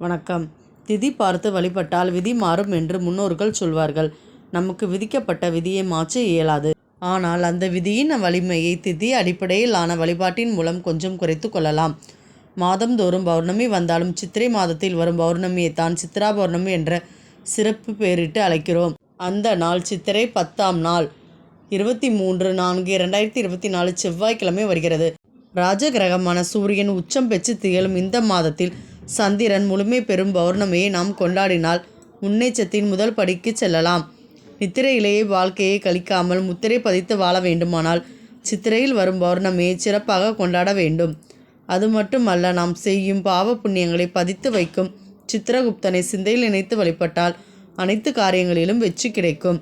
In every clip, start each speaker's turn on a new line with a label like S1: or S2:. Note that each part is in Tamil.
S1: வணக்கம். திதி பார்த்து வழிபட்டால் விதி மாறும் என்று முன்னோர்கள் சொல்வார்கள். நமக்கு விதிக்கப்பட்ட விதியை மாற்ற இயலாது. ஆனால் அந்த விதியின் வலிமையை திதி அடிப்படையிலான வழிபாட்டின் மூலம் கொஞ்சம் குறைத்து கொள்ளலாம். மாதந்தோறும் பௌர்ணமி வந்தாலும் சித்திரை மாதத்தில் வரும் பௌர்ணமியை தான் சித்ரா பௌர்ணமி என்ற சிறப்பு பெயரிட்டு அழைக்கிறோம். அந்த நாள் சித்திரை பத்தாம் நாள். இருபத்தி மூன்று நான்கு இரண்டாயிரத்தி இருபத்தி நாலு செவ்வாய்க்கிழமை வருகிறது. ராஜகிரகமான சூரியன் உச்சம் பெற்று திகழும் இந்த மாதத்தில் சந்திரன் முழுமை பெறும் பௌர்ணமியை நாம் கொண்டாடினால் முன்னேச்சத்தின் முதல் படிக்கு செல்லலாம். நித்திரையிலேயே வாழ்க்கையை கழிக்காமல் முத்திரை பதித்து வாழ வேண்டுமானால் சித்திரையில் வரும் பௌர்ணமியை சிறப்பாக கொண்டாட வேண்டும். அது மட்டுமல்ல நாம் செய்யும் பாவ புண்ணியங்களை பதித்து வைக்கும் சித்திரகுப்தனை சிந்தையில் இணைத்து வழிபட்டால் அனைத்து காரியங்களிலும் வெற்றி கிடைக்கும்.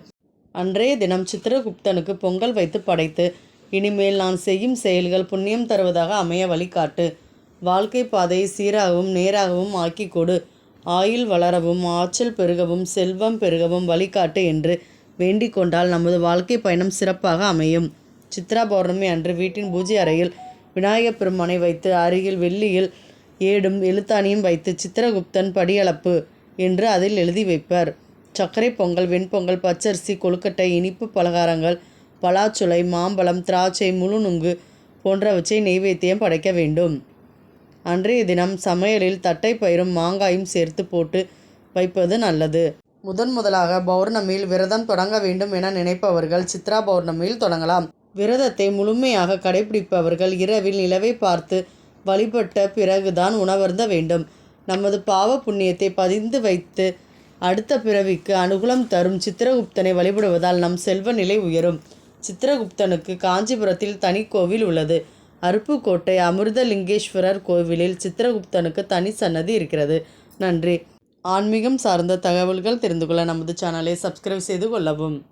S1: அன்றைய தினம் சித்திரகுப்தனுக்கு பொங்கல் வைத்து படைத்து இனிமேல் நான் செய்யும் செயல்கள் புண்ணியம் தருவதாக அமைய வழிகாட்டு. வாழ்க்கை பாதையை சீராகவும் நேராகவும் ஆக்கி கொடு. ஆயுள் வளரவும் ஆற்றல் பெருகவும் செல்வம் பெருகவும் வழிகாட்டு என்று வேண்டிக் கொண்டால் நமது வாழ்க்கை பயணம் சிறப்பாக அமையும். சித்ரா பௌர்ணமி அன்று வீட்டின் பூஜை அறையில் விநாயகப் பெருமானை வைத்து அருகில் வெள்ளியில் ஏடும் எழுத்தாணியும் வைத்து சித்திரகுப்தன் படியளப்பு என்று அதில் எழுதி வைப்பர். சர்க்கரை பொங்கல் வெண்பொங்கல் பச்சரிசி கொழுக்கட்டை இனிப்பு பலகாரங்கள் பலாச்சுளை மாம்பழம் திராட்சை முழுநுங்கு போன்றவற்றை நெய்வேத்தியம் படைக்க வேண்டும். அன்றைய தினம் சமையலில் தட்டை பயிரும் மாங்காயும் சேர்த்து போட்டு வைப்பது நல்லது. முதன் முதலாக பௌர்ணமியில் விரதம் தொடங்க வேண்டும் என நினைப்பவர்கள் சித்ரா பௌர்ணமியில் தொடங்கலாம். விரதத்தை முழுமையாக கடைபிடிப்பவர்கள் இரவில் நிலவை பார்த்து வழிபட்ட பிறகுதான் உணவருந்த வேண்டும். நமது பாவ புண்ணியத்தை பதிந்து வைத்து அடுத்த பிறவிக்கு அனுகூலம் தரும் சித்திரகுப்தனை வழிபடுவதால் நம் செல்வ நிலை உயரும். சித்திரகுப்தனுக்கு காஞ்சிபுரத்தில் தனி கோவில் உள்ளது. அருப்புக்கோட்டை அமிர்தலிங்கேஸ்வரர் கோவிலில் சித்திரகுப்தனுக்கு தனி சன்னதி இருக்கிறது. நன்றி. ஆன்மீகம் சார்ந்த தகவல்கள் தெரிந்து கொள்ள நமது சேனலை சப்ஸ்கிரைப் செய்து கொள்ளவும்.